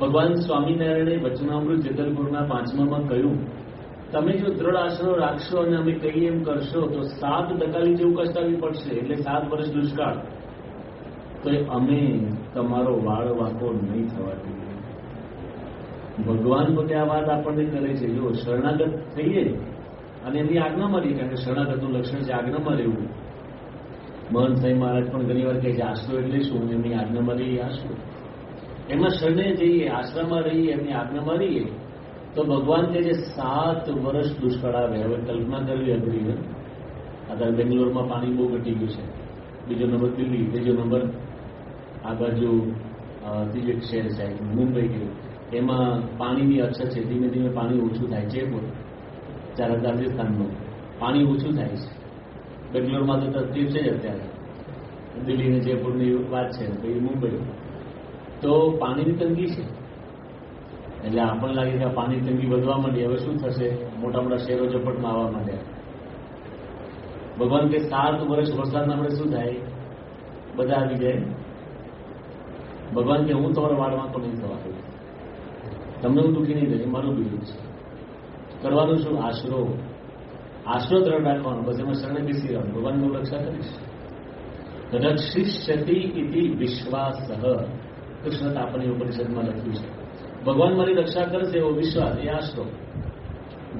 ભગવાન સ્વામિનારાયણે વચનામૃત જગલપુરના પાંચમામાં કહ્યું, તમે જો દ્રઢ આશરો રાખશો અને અમે કહીએ એમ કરશો, તો સાત દકાલી જેવું કષ્ટાવી પડશે, એટલે સાત વર્ષ દુષ્કાળ. તો અમે તમારો વાળ વાંકો નહીં થવા દઈએ ભગવાન પોતે આ વાત આપણને કરે છે, જો શરણાગત થઈએ, અને એમની આજ્ઞામાં રહીએ કારણ કે શરણાગતનું લક્ષણ છે આજ્ઞામાં રહેવું. મહંત સાંઈ મહારાજ પણ ઘણી વાર કહે છે, આશરો એટલે શું એમની આજ્ઞામાં રહીએ આશરો. એમાં શરણે જઈએ આશ્રમમાં રહીએ એમની આજ્ઞામાં રહીએ, તો ભગવાન તે જે સાત વર્ષ દુષ્કાળ આવે હવે કલ્પના કરવી અઘરી છે અત્યારે બેંગ્લોરમાં પાણી બહુ ઘટી ગયું છે. બીજો નંબર દિલ્હી, ત્રીજો નંબર આ બાજુ ત્રીજો શહેર છે, મુંબઈ ગયું. એમાં પાણીની અછત છે, ધીમે ધીમે પાણી ઓછું થાય છે પણ ત્યારે રાજસ્થાનનું પાણી ઓછું થાય છે. બેંગ્લોરમાં તો તકલીફ છે જ અત્યારે. દિલ્હી અને જયપુરની વાત છે પછી મુંબઈ. તો પાણીની તંગી છે? એટલે આપણને લાગે કે પાણી તંગી વધવા માંડી. હવે શું થશે? મોટા મોટા શહેરો ઝપટમાં આવવા માંડ્યા. ભગવાન કે સાત વર્ષ વરસાદના આપણે શું થાય? બધા આવી જાય. ભગવાન કે હું તમારા વાળમાં તો નહીં થવા દઉં. તમને હું દુઃખી નહીં થશે મારું બીજું છે. કરવાનું શું? આશરો. આશરો દ્રઢ રાખવાનો. બસ એમાં શરણે બેસી રહેવાનું. ભગવાનની હું રક્ષા કરીશ. રક્ષિષ્યતિ ઇતિ વિશ્વાસ. કૃષ્ણ તાપની ઉપનિષદમાં લખ્યું છે. ભગવાન મારી રક્ષા કરશે એવો વિશ્વાસ, એ આશરો.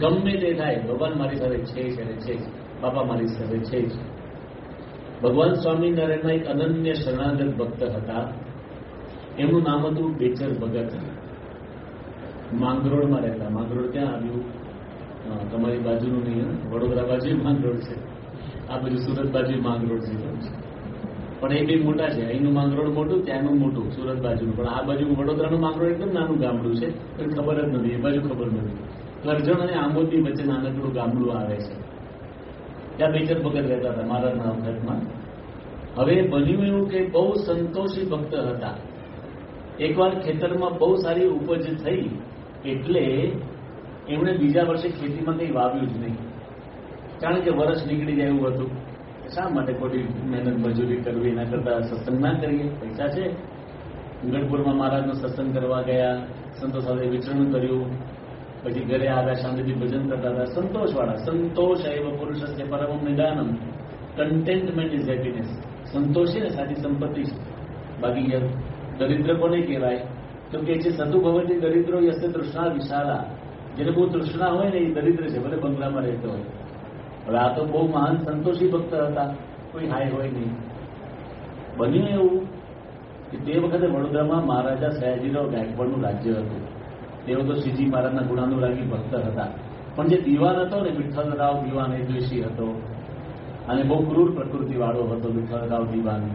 ગમે તે થાય, ભગવાન મારી સાથે છે જ અને છે જ. બાપા મારી સાથે છે જ. ભગવાન સ્વામિનારાયણના એક અનન્ય શરણાગત ભક્ત હતા. એમનું નામ હતું બેચર ભગત. માંગરોળમાં રહેતા. માંગરોળ ક્યાં આવ્યું? તમારી બાજુનું નહીં? વડોદરા બાજુ માંગરોળ છે. આ બાજુ સુરત બાજુ માંગરોળ છે. પણ એ બી મોટા છે. અહીંનું માંગરોળ મોટું, ત્યાંનું મોટું, સુરત બાજુનું. પણ આ બાજુ વડોદરાનું માંગરોળ એકદમ નાનું ગામડું છે. પણ ખબર જ નથી, એ બાજુ ખબર નથી. કરજણ અને આંબોદની વચ્ચે નાનકડું ગામડું આવે છે. ત્યાં બેચર ભગત રહેતા હતા, મારા વખતમાં. હવે બન્યું એવું કે બહુ સંતોષી ભક્ત હતા. એકવાર ખેતરમાં બહુ સારી ઉપજ થઈ, એટલે એમણે બીજા વર્ષે ખેતીમાં કંઈ વાવ્યું જ નહીં. કારણ કે વર્ષ નીકળી જાય એવું હતું. શા માટે ખોટી મહેનત મજૂરી કરવી? એના કરતા સત્સંગ ના કરીએ. પૈસા છે. ગઢપુરમાં મહારાજનો સત્સંગ કરવા ગયા. સંતો સાથે વિચરણ કર્યું. પછી ઘરે આવ્યા, શાંતિથી ભજન કરતા હતા. સંતોષવાળા. સંતોષ એવ પુરુષ છે પરમ નિદાનમ. કન્ટેન્ટમેન્ટ ઇઝ હેપીનેસ સંતોષ છે ને, સાચી સંપત્તિ છે. બાકી દરિદ્ર કોને કહેવાય? તો કે છે સતુ ભવતી દરિદ્રો યસ્તે તૃષ્ણા વિશાલા. જેને બહુ તૃષ્ણા હોય ને, એ દરિદ્ર છે. ભલે બંગલામાં રહેતો હોય. હવે આ તો બહુ મહાન સંતોષી ભક્ત હતા. કોઈ હાય હોય નહીં. બન્યું એવું કે તે વખતે વડોદરામાં મહારાજા સયાજીરાવ ગાયકવાડનું રાજ્ય હતું. તેઓ તો શ્રીજી મહારાજના ગુણાનુરાગી ભક્ત હતા. પણ જે દીવાન હતો ને, વિઠ્ઠલરાવ દીવાન એ દ્વેષી હતો અને બહુ ક્રૂર પ્રકૃતિવાળો હતો વિઠ્ઠલરાવ દીવાન.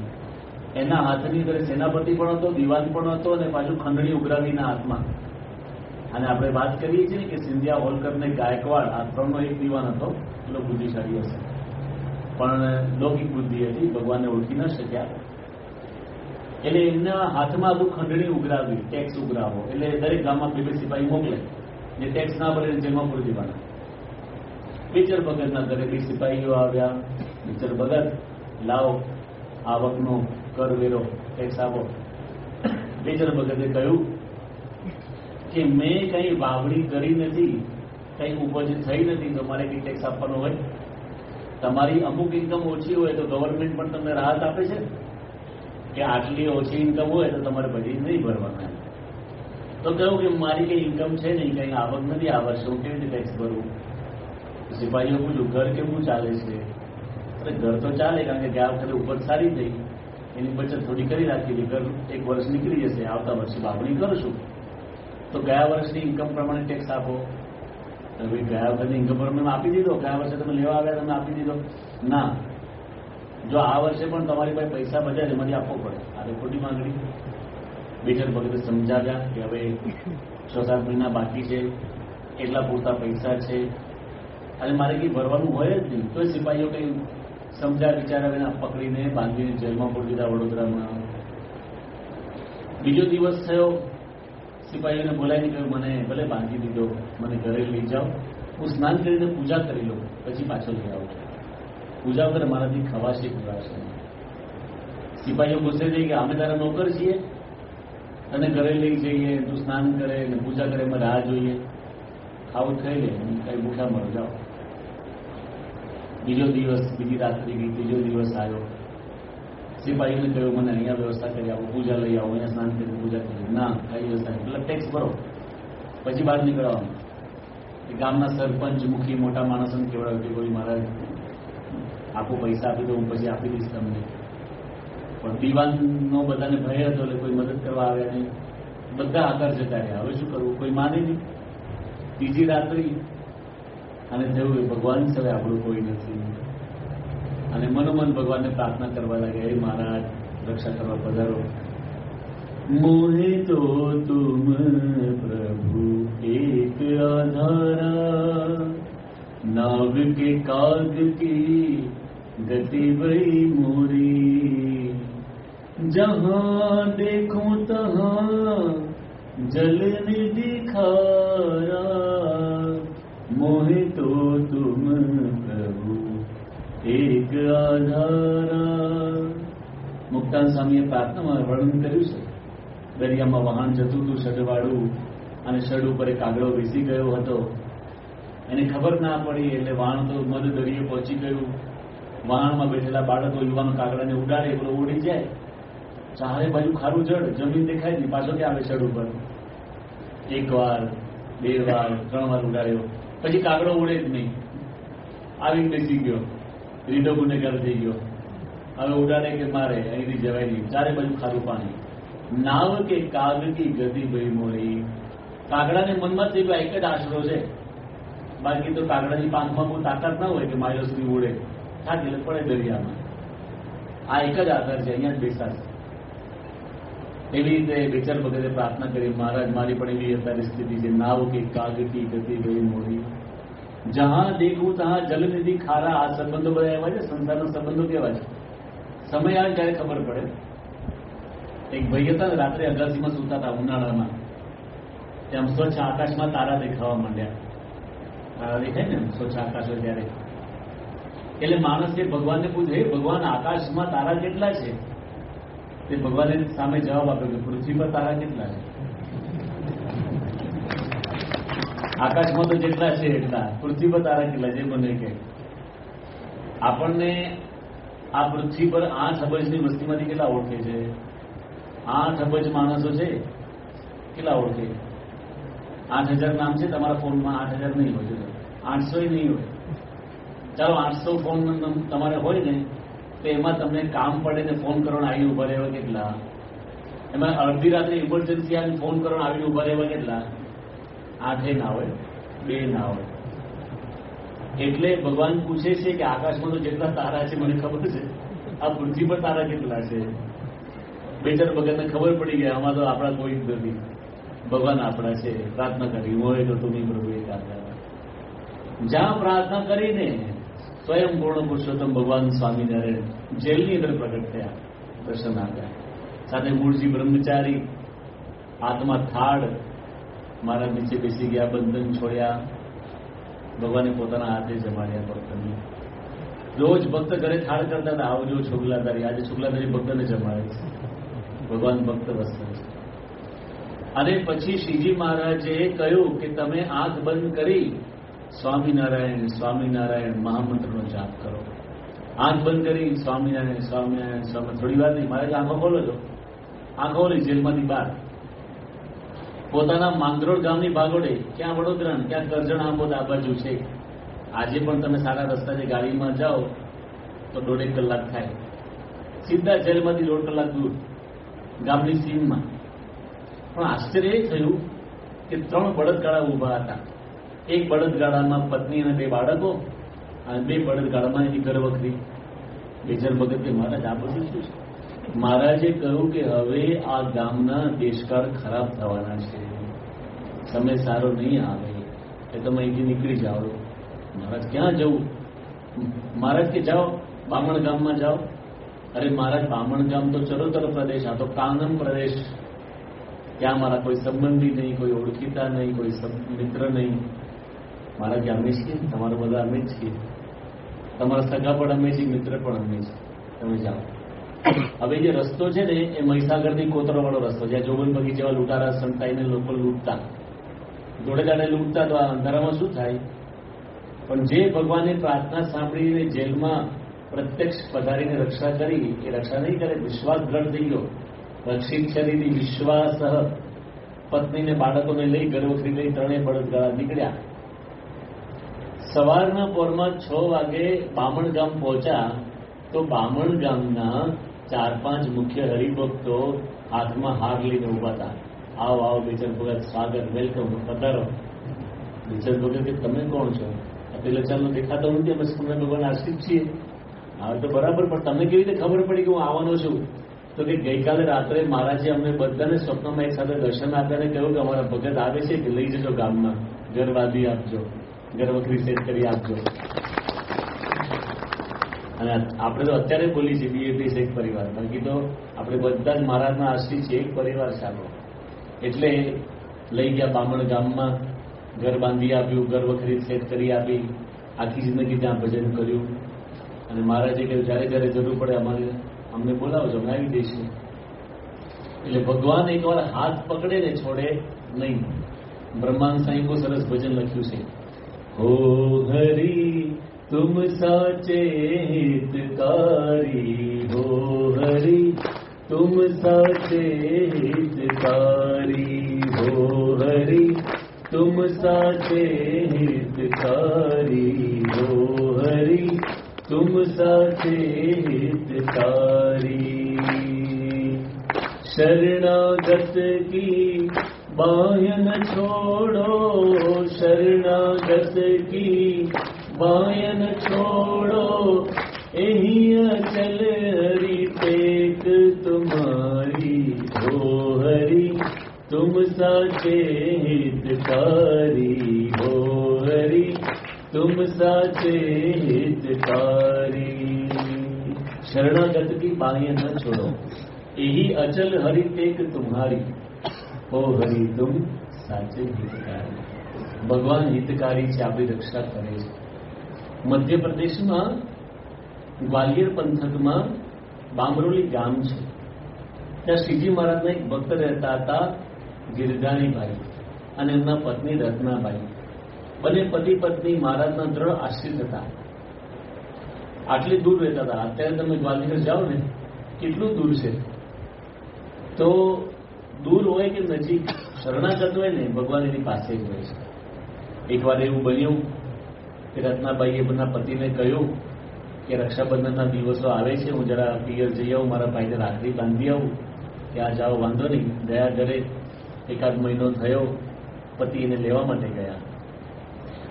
એના હાથની અંદર સેનાપતિ પણ હતો, દીવાન પણ હતો અને પાછું ખંડણી ઉઘરાવીના હાથમાં. અને આપણે વાત કરીએ છીએ કે સિંધિયા હોલકર ને ગાયકવાડ આ ત્રણનો એક દીવાન હતો એટલો બુદ્ધિશાળી હશે. પણ લૌકિક બુદ્ધિ હતી, ભગવાનને ઓળખી ન શક્યા. એટલે એમના હાથમાં હતું ખંડણી ઉઘરાવી ટેક્સ ઉઘરાવો. એટલે દરેક ગામમાં બે સિપાહી મોકલે, જે ટેક્સ ના ભરે જેમાં પૂરી દેવાના. બેચર ભગતના બે સિપાહીઓ આવ્યા. બેચર ભગત, લાવો, આવકનો કરવેરો ટેક્સ આપો. બેચર ભગતે કહ્યું કે મેં કઈ વાવણી કરી નથી, કઈ ઉપજ થઈ નથી, તો મારે કઈ ટેક્સ આપવાનો હોય. તમારી અમુક ઇન્કમ ઓછી હોય તો ગવર્મેન્ટ પણ તમને રાહત આપે છે? કે આટલી ઓછી ઇન્કમ હોય તો તમારે બધી નહીં ભરવાના. તો કહ્યું કે મારી કઈ ઇન્કમ છે નહીં, કઈ આવક નથી, આ વર્ષે હું કેવી રીતે ટેક્સ ભરવું સિપાહીઓ પૂછ્યું, ઘર કેવું ચાલે છે? અરે, ઘર તો ચાલે, કારણ કે ગયા વખતે ઉપજ સારી થઈ. એની બચત થોડી કરી રાખી ઘર એક વર્ષ નીકળી જશે. આવતા વર્ષે વાવણી કરશું તો ગયા વર્ષની ઇન્કમ પ્રમાણે ટેક્સ આપો. ભાઈ ગયા વખતની ઇન્કમ પ્રમાણે આપી દીધો, ગયા વર્ષે તમે લેવા આવ્યા, તમે આપી દીધો. ના. જો આ વર્ષે પણ તમારી પાસે પૈસા બચ્યા છે, એમાંથી આપવો પડે. આ તો ખોટી માંગણી. બેઠક ભગતે સમજાવ્યા કે હવે છ સાત મહિના બાકી છે, એટલા પૂરતા પૈસા છે. અને મારે કંઈ ભરવાનું હોય જ નહીં. તો સિપાહીઓ કંઈ સમજા વિચારાવીને પકડીને બાંધીને જેલમાં પૂરી દીધા વડોદરામાં બીજો દિવસ થયો. સિપાહીઓને બોલાવીને કહ્યું, મને ભલે બાંધી દીધો, મને ઘરે લઈ જાઓ. હું સ્નાન કરીને પૂજા કરી લઉં, પછી પાછો લઈ આવું પૂજા વગર મારાથી ખવાશે ખવાશે સિપાહીઓ ગુસ્સે થઈ કે અમે તારા નોકર છીએ. તને ઘરે લઈ જઈએ, તું સ્નાન કરે ને પૂજા કરે એમાં રાહ જોઈએ. ખાવું થઈ લે અને કઈ ભૂખ્યા મર જાઓ બીજો દિવસ, બીજી રાત્રિ ગઈ, ત્રીજો દિવસ આવ્યો. સિપાહીને કહ્યું, મને અહીંયા વ્યવસ્થા કરી આવો પૂજા લઈ આવો, અહીંયા સ્નાન કરી, પૂજા કરી. ના, કઈ વ્યવસ્થા. એટલે ટેક્સ ભરો. પછી બહાર નીકળવાનું. ગામના સરપંચ, મુખી, મોટા માણસોને કેવડાવ્યું કે કોઈ મારા આપો પૈસા આપી દો, હું પછી આપી દઈશ તમને. પણ દીવાનનો બધાને ભય હતો એટલે કોઈ મદદ કરવા આવ્યા નહીં. બધા આકાર જતા રહ્યા. હવે શું કરવું? કોઈ માને નહીં. ત્રીજી રાત્રિ અને થયું ભગવાન સિવાય આપણું કોઈ નથી. અને મનોમન ભગવાનને પ્રાર્થના કરવા લાગ્યા, હે મહારાજ, રક્ષા કરવા પધારો. મોહે તો તુમ પ્રભુ એક આધારા, નાવ કે કાગ કી ગતિ વઈ મોરી. જહા દેખો તહા જલ દિખારા, મોહે તો આધારા મુક્તાન સ્વામીએ પ્રાર્થનામાં વર્ણન કર્યું છે. દરિયામાં વહાણ જતું હતું ષડવાળું અને ષડ ઉપર એક કાગડો બેસી ગયો હતો. એને ખબર ના પડી, એટલે વાણ તો મધ દરિયે પહોંચી ગયું. વાણમાં બેઠેલા બાળકો યુવાનો કાગડાને ઉડાડે પેલો ઉડી જાય. ચારે બાજુ ખારું જડ જમીન દેખાય નહીં, પાછો ક્યાં આવે સડ ઉપર? એક વાર, બે વાર, ત્રણ વાર ઉડાડ્યો. પછી કાગડો ઉડે જ નહીં. આવી બેસી ગયો. રીડો ગુનેગાર થઈ ગયો. હવે ઉડાડે કે મારે, અહીંથી જવાય નહીં. ચારે બાજુ ખારું પાણી. નાવ કે કાગકી ગતિ ભઈ મોરી. કાગડાને મનમાં થઈ ગયો એક જ આશરો છે. બાકી તો કાગડાની પાંખમાં બહુ તાકાત ના હોય કે સુધી ઉડે. થાકી એટલે પડે દરિયામાં. આ એક જ આધાર છે, અહીંયા જ બેસાશ એવી રીતે વિચાર વગેરે પ્રાર્થના કરી. મહારાજ, મારી પણ એવી અત્યારે સ્થિતિ છે. નાવ કે કાગ કી ગતિ ગઈ મોરી. જહાં દેખું તહાં જલનિધિ ખારા આ સંબંધો બધા એવા છે સંસારના સંબંધો કેવા છે સમય આવે ત્યારે ખબર પડે એક ભાઈ હતા રાત્રે અગાસીમાં સૂતા હતા ઉનાળામાં તેમ સ્વચ્છ આકાશમાં તારા દેખાવા માંડ્યા તારા દેખાય ને સ્વચ્છ આકાશ હોય ત્યારે એટલે માણસે ભગવાનને પૂછે "હે ભગવાન આકાશમાં તારા કેટલા છે તે ભગવાને સામે જવાબ આપ્યો કે પૃથ્વી પર તારા કેટલા છે આકાશમાં તો જેટલા છે એટલા. પૃથ્વી પર તારા કેટલા જે મને કે આપણને આ પૃથ્વી પર આઠ અબજની વસ્તીમાંથી કેટલા ઓળખે છે? આઠ અબજ માણસો છે, કેટલા ઓળખે? આઠ હજાર નામ છે, તમારા ફોનમાં આઠ હજાર નહીં હોય આઠસો નહીં હોય. ચાલો, આઠસો ફોન તમારે હોય ને, તો એમાં તમને કામ પડે ને ફોન કરવાનો આવી ઊભા રહેવા કેટલા? એમાં અડધી રાત્રે ઇમરજન્સી આવીને ફોન કરવાનો આવીને ઊભા રહેવા કેટલા? આઠે ના હોય, બે ના હોય. એટલે ભગવાન પૂછે છે કે આકાશમાં તો જેટલા તારા છે, મને ખબર છે. આ પૃથ્વી પર તારા કેટલા છે? બે ચાર ભગતને ખબર પડી ગયા, આમાં તો આપણા કોઈ નથી. ભગવાન આપણા છે, પ્રાર્થના કરી, હોય તો તું પ્રભુ એ જ્યાં પ્રાર્થના કરીને સ્વયં પૂર્ણ પુરુષોત્તમ ભગવાન સ્વામિનારાયણ જેલની અંદર પ્રગટ થયા, દર્શન આપ્યા. સાથે મૂળજી બ્રહ્મચારી, આત્મા થાળ મારા નીચે બેસી ગયા, બંધન છોડ્યા. ભગવાને પોતાના હાથે જમાડ્યા ભક્તને. રોજ ભક્ત ઘરે થાળ કરતા હતા. આવજો છુગલાધારી આજે છુગલાધારી ભક્તને જમાડે છે. ભગવાન ભક્ત વસ્તુ છે. અને પછી શ્રીજી મહારાજે કહ્યું કે તમે આંખ બંધ કરી સ્વામિનારાયણ સ્વામિનારાયણ મહામંત્રનો જાપ કરો. આંખ બંધ કરી સ્વામિનારાયણ સ્વામિનારાયણ સ્વામી થોડી વાર નહીં, મારે આંખો ખોલો છો. આંખો ખોલી, જેલમાંથી બહાર. પોતાના માંગરોળ ગામની ભાગોડે ક્યાં વડોદરા ક્યાં કરજણ આંબોદ આ બાજુ છે? આજે પણ તમે સારા રસ્તાથી ગાડીમાં જાઓ, તો દોઢેક કલાક થાય. સીધા જેલમાંથી દોઢ કલાક દૂર, ગામની સીમમાં. પણ આશ્ચર્ય એ થયું કે ત્રણ બળદગાડા ઊભા હતા. એક બળદગાડામાં પત્ની અને બે બાળકો અને બે બળદગાડામાં એની ગર્ભવખરી બેજર ભગત મહારાજ આ બધું શું છે? મહારાજે કહ્યું કે હવે આ ગામના દેશકાળ ખરાબ થવાના છે. સમય સારો નહીં આવે. એ તમે અહીંથી નીકળી જાઓ. મહારાજ ક્યાં જવું? મહારાજ કે જાઓ, બામણ ગામમાં જાઓ. અરે મહારાજ, બામણ ગામ તો ચરોતર પ્રદેશ, આ તો કાંગમ પ્રદેશ. ત્યાં મારા કોઈ સંબંધી નહીં, કોઈ ઓળખીતા નહીં, કોઈ મિત્ર નહીં. મારા કે અમે છીએ, તમારા બધા અમે જ છીએ. તમારા સગા પણ અમે છીએ, મિત્ર પણ અમે છીએ. તમે જાઓ. હવે જે રસ્તો છે ને, એ મહીસાગરથી કોતરો વાળો રસ્તો જ્યાં જોગન બગી જેવા લૂંટારા સંતાઈને લોકો લૂંટતા. જોડે દાડે લૂંટતા તો આ અંધારામાં શું થાય? પણ જે ભગવાને પ્રાર્થના સાંભળીને જેલમાં પ્રત્યક્ષ પધારીને રક્ષા કરી, એ રક્ષા નહીં કરે, વિશ્વાસ દ્રઢ થઈ ગયો. રક્ષિત શરીરની વિશ્વાસ પત્નીને બાળકોને લઈ ગર્ભખરી લઈ ત્રણેય બળદગાળા નીકળ્યા. સવારના પોરમાં છ વાગે બામણ ગામ પહોંચ્યા, તો બામણ ગામના ચાર પાંચ મુખ્ય હરિભક્તો હાથમાં હાર લઈને ઊભા હતા. આવો આવો બેચર ભગત, સ્વાગત, વેલકમ, પધારો. બેચર ભગત કે, તમે કોણ છો? પેલા ચાલો દેખાતો નથી પછી તમે ભગવાન આશ્રિત છીએ. હા તો બરાબર, પણ તમને કેવી રીતે ખબર પડી કે હું આવવાનો છું? તો કે ગઈકાલે રાત્રે મહારાજે અમને બધાને સ્વપ્નમાં એક સાથે દર્શન આપ્યા કહ્યું કે અમારા ભગત આવે છે કે લઈ જજો ગામમાં. ઘરવાદી આપજો. ઘરવખરી સેટ કરી આપજો. અને આપણે તો અત્યારે બોલી છે બીએપી એક પરિવાર. બાકી તો આપણે બધા જ મહારાજના આશ્રી છે એક પરિવાર છે આપણો. એટલે લઈ ગયા બામણ ગામમાં, ઘર બાંધી આપ્યું, ઘર વખરી સેટ કરી આપી, આખી જિંદગી ત્યાં ભજન કર્યું. અને મહારાજે કહ્યું, જ્યારે જ્યારે જરૂર પડે અમારે અમને બોલાવજો અમે આવી દઈશું. એટલે ભગવાન એકવાર હાથ પકડે ને છોડે નહીં. બ્રહ્માંડ સાંઈ બહુ સરસ ભજન લખ્યું છે. હો હરી तुम साचे हितकारी हो, हरि। तुम साचे हितकारी हो, हरि। तुम साचे हितकारी हो, हरि। तुम साचे हितकारी। शरणागत की बाह्य न छोड़ो, शरणागत की बायन छोड़ो यही अचल हरी टेक तुम्हारी हो हरी तुम साचे हितकारी हो हरी तुम साचे हितकारी। शरणागत की बाह्य न छोड़ो यही अचल हरि टेक तुम्हारी हो हरि तुम साचे हितकारी। भगवान हितकारी चाबी रक्षा करे। મધ્યપ્રદેશમાં ગ્વાલિયર પંથકમાં બામરોલી ગામ છે. ત્યાં શ્રીજી મહારાજના એક ભક્ત રહેતા હતા ગિરધાણીભાઈ અને એમના પત્ની રત્નાબાઈ. બંને પતિ પત્ની મહારાજના દ્રઢ આશ્રિત હતા. આટલી દૂર રહેતા હતા. અત્યારે તમે ગ્વાલિયર જાઓ ને, કેટલું દૂર છે? તો દૂર હોય કે નજીક, શરણાગત હોય ને, ભગવાન એની પાસે જ હોય છે. એકવાર એવું બન્યું રત્નાબાઈએ એમના પતિને કહ્યું કે રક્ષાબંધનના દિવસો આવે છે, હું જરા પિયર જઈ આવું, મારા ભાઈને રાખડી બાંધી આવું ત્યાં જાઓ, વાંધો નહીં ગયા ઘરે એકાદ મહિનો થયો, પતિ એને લેવા માટે ગયા.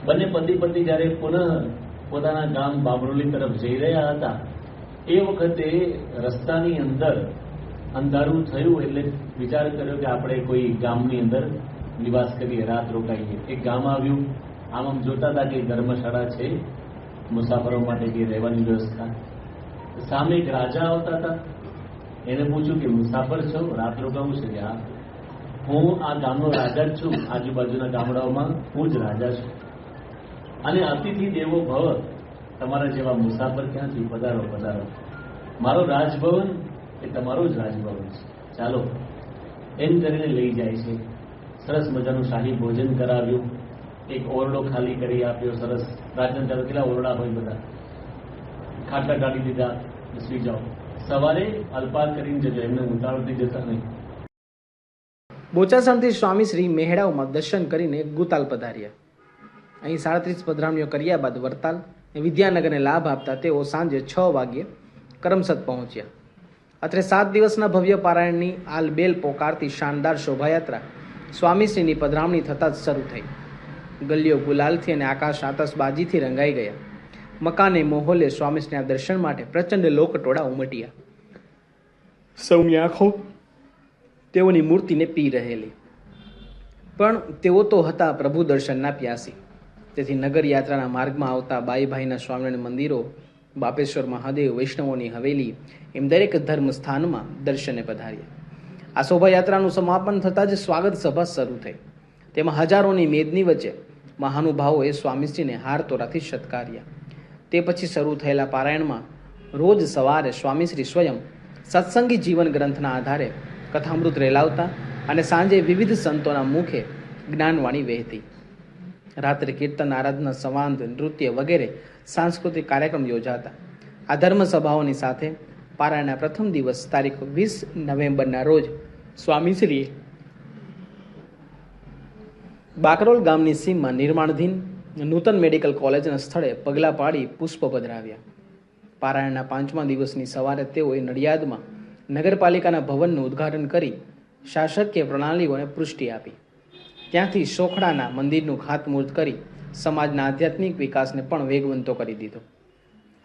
બંને પતિ પતિ જ્યારે પુનઃ પોતાના ગામ બાબરોલી તરફ જઈ રહ્યા હતા, એ વખતે રસ્તાની અંદર અંધારું થયું એટલે વિચાર કર્યો કે આપણે કોઈ ગામની અંદર નિવાસ કરીએ, રાત રોકાઈએ. એક ગામ આવ્યું આમ આમ જોતા હતા કે ધર્મશાળા છે, મુસાફરો માટે કે રહેવાની વ્યવસ્થા. સામે એક રાજા આવતા હતા. એને પૂછ્યું કે, મુસાફર છો? રાત રોકાવું છે? હા. હું આ ગામનો રાજા જ છું. આજુબાજુના ગામડાઓમાં હું જ રાજા છું. અને અતિથિ દેવો ભવ. તમારા જેવા મુસાફર ક્યાંથી? પધારો પધારો. મારો રાજભવન એ તમારો જ રાજભવન છે. ચાલો. એમ કરીને લઈ જાય છે. સરસ મજાનું શાહી ભોજન કરાવ્યું. એક ઓરડો ખાલી કરી આપ્યો, સરસ. રાજન ત્યારે કેટલા ઓરડા હોય બધા? ખાટલા કાઢી દીધા સુઈ જાઓ. સવારે અલ્પાર કરીને જજો, એમને ઉતાળતી જતા નહીં. બોચાસણથી સ્વામી શ્રી મેહડાઓમાં દર્શન કરીને ગુતાલ પધાર્યા. અહીં સાડત્રીસ પધરામણીઓ કર્યા બાદ વરતાલ વિદ્યાનગરને લાભ આપતા તેઓ સાંજે છ વાગ્યે કરમસદ પહોંચ્યા. અત્રે સાત દિવસના ભવ્ય પારાયણની આલ બેલ પોકારતી શાનદાર શોભાયાત્રા સ્વામીશ્રીની પધરામણી થતાં જ શરૂ થઈ. ગલીઓ ગુલાલથી અને આકાશ આતશબાજીથી રંગાઈ ગયા. મકાને મોહોલે સ્વામીશ્રીના દર્શન માટે પ્રચંડ લોકટોળા ઉમટ્યા. સૌની આંખો તેઓની મૂર્તિને પી રહેલી. પણ તેઓ તો હતા પ્રભુ દર્શનના પ્યાસી. તેથી નગર યાત્રાના માર્ગમાં આવતા બાઈભાઈના સ્વામિનારાયણ મંદિરો બાપેશ્વર મહાદેવ વૈષ્ણવોની હવેલી એમ દરેક ધર્મ સ્થાનમાં દર્શને પધાર્યા. આ શોભાયાત્રાનું સમાપન થતાં જ સ્વાગત સભા શરૂ થઈ. તેમાં હજારોની મેદની વચ્ચે મહાનુભાવોએ સ્વામીજીને હાર તોરાથી સત્કાર્યા. તે પછી શરૂ થયેલા પારાયણમાં રોજ સવારે સ્વામીશ્રી સ્વયં સત્સંગી જીવન ગ્રંથના આધારે કથામૃત રેલાવતા અને સાંજે વિવિધ સંતોના મુખે જ્ઞાનવાણી વહેતી. રાત્રે કીર્તન, આરાધના, સંવાદ, નૃત્ય વગેરે સાંસ્કૃતિક કાર્યક્રમ યોજાતા. આ ધર્મ સભાઓની સાથે પારાયણના પ્રથમ દિવસ તારીખ વીસ નવેમ્બરના રોજ સ્વામીશ્રીએ બાકરોલ ગામની સીમમાં નિર્માણધીન નૂતન મેડિકલ કોલેજના સ્થળે પગલાં પાડી પુષ્પ પધરાવ્યા. પારાયણના પાંચમા દિવસની સવારે તેઓએ નડિયાદમાં નગરપાલિકાના ભવનનું ઉદ્ઘાટન કરી શાસકીય પ્રણાલીઓને પુષ્ટિ આપી. ત્યાંથી શોખડાના મંદિરનું ખાતમુહૂર્ત કરી સમાજના આધ્યાત્મિક વિકાસને પણ વેગવંતો કરી દીધો.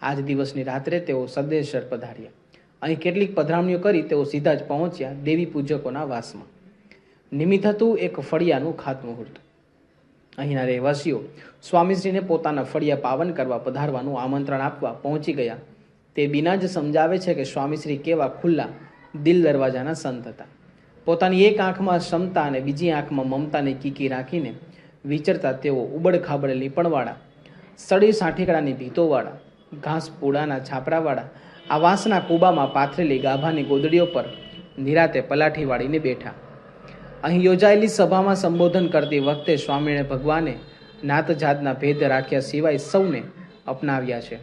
આજ દિવસની રાત્રે તેઓ સદેશર પધાર્યા. અહીં કેટલીક પધરામણીઓ કરી તેઓ સીધા જ પહોંચ્યા દેવી પૂજકોના વાસમાં. નિમિત્ત હતું એક ફળિયાનું ખાતમુહૂર્ત અહીંના રહેવાસીઓ સ્વામીશ્રીને પોતાના ફળિયા પાવન કરવા પધારવાનું આમંત્રણ આપવા પહોંચી ગયા. તે બિના જ સમજાવે છે કે સ્વામીશ્રી કેવા ખુલ્લા દિલ દરવાજાના સંત હતા. પોતાની એક આંખમાં ક્ષમતા અને બીજી આંખમાં મમતાની કીકી રાખીને વિચરતા તેઓ ઉબડ ખાબડ લીપણવાળા સળી સાંઠીકડાની ભીતોવાળા, ઘાસ પૂડાના છાપરાવાળા, આ વાંસના કૂબામાં પાથરેલી ગાભાની ગોદડીઓ પર નિરાતે પલાઠી વાળીને બેઠા. અહીં યોજાયેલી સભામાં સંબોધન કરતી વખતે સ્વામીને ભગવાને નાત જાતના ભેદ રાખ્યા સિવાય સૌને અપનાવ્યા છે.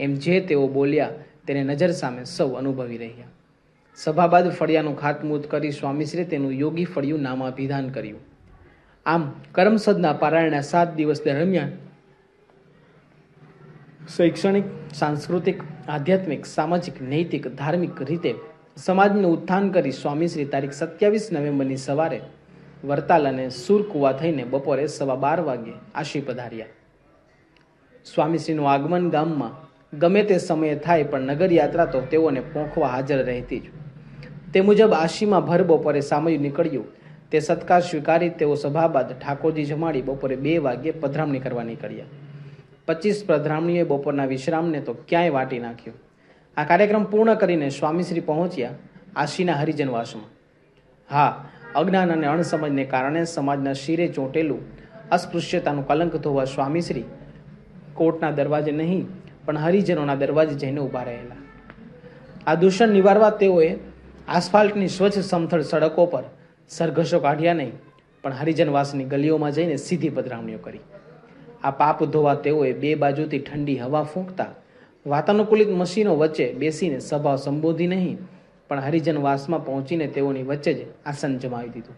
એમ જે તેઓ બોલ્યા, તેને નજર સામે સૌ અનુભવી રહ્યા. સભા બાદ ફળિયાનું ખાતમુહૂર્ત કરી સ્વામીશ્રી તેનું યોગી ફળિયું નામાભિધાન કર્યું. આમ, કરમસદના પારાયણના સાત દિવસ દરમિયાન શૈક્ષણિક, સાંસ્કૃતિક, આધ્યાત્મિક, સામાજિક, નૈતિક, ધાર્મિક રીતે સમાજનું ઉત્થાન કરી સ્વામીશ્રી તારીખ સત્યાવીસ નવેમ્બરની સવારે વરતાલ અને સુરકુવા થઈને બપોરે સવા બાર વાગ્યે આશી પધાર્યા. સ્વામીશ્રીનું આગમન ગામમાં ગમે તે સમયે થાય પણ નગર યાત્રા તો તેઓને પોંખવા હાજર રહેતી જ. તે મુજબ આશીમાં ભર બપોરે સામયું નીકળ્યું. તે સત્કાર સ્વીકારી તેઓ સભા બાદ ઠાકોરજી જમાડી બપોરે બે વાગ્યે પધરામણી કરવા નીકળ્યા. પચીસ પધરામણીએ બપોરના વિશ્રામને તો ક્યાંય વાટી નાખ્યો. આ કાર્યક્રમ પૂર્ણ કરીને સ્વામીશ્રી પહોંચ્યા આશીના હરિજનવાસમાં હા, અજ્ઞાન અને અણસમજને કારણે સમાજના શિરે ચોંટેલું અસ્પૃશ્યતાનું કલંક ધોવા સ્વામીશ્રી કોર્ટના દરવાજે નહીં, પણ હરિજનોના દરવાજે જઈને ઊભા રહેલા. આ દૂષણ નિવારવા તેઓએ આસફાલ્ટની સ્વચ્છ સમથળ સડકો પર સરઘસો કાઢ્યા નહીં, પણ હરિજનવાસની ગલીઓમાં જઈને સીધી પધરામણીઓ કરી. આ પાપ ધોવા તેઓએ બે બાજુથી ઠંડી હવા ફૂંકતા વાતાનુકૂલિત મશીનો વચ્ચે બેસીને સભા સંબોધી નહીં, પણ હરિજનવાસમાં પહોંચીને તેઓની વચ્ચે જ આસન જમાવી દીધું.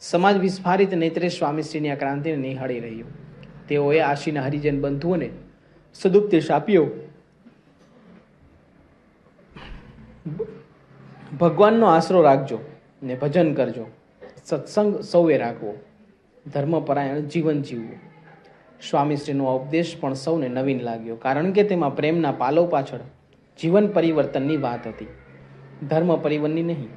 સમાજ વિસ્ફારિત નેત્રે સ્વામીશ્રીની આ ક્રાંતિને નિહાળી રહ્યું. તેઓએ આશીના હરિજન બંધુઓને સદુપદેશ આપ્યો. ભગવાનનો આશરો રાખજો ને ભજન કરજો. સત્સંગ સૌએ રાખવો. ધર્મપરાયણ જીવન જીવવું. સ્વામીશ્રીનો ઉપદેશ પણ સૌને નવીન લાગ્યો, કારણ કે તેમાં પ્રેમના પાલો પાછળ જીવન પરિવર્તનની વાત હતી. ધર્મ પરિવર્તનની નહીં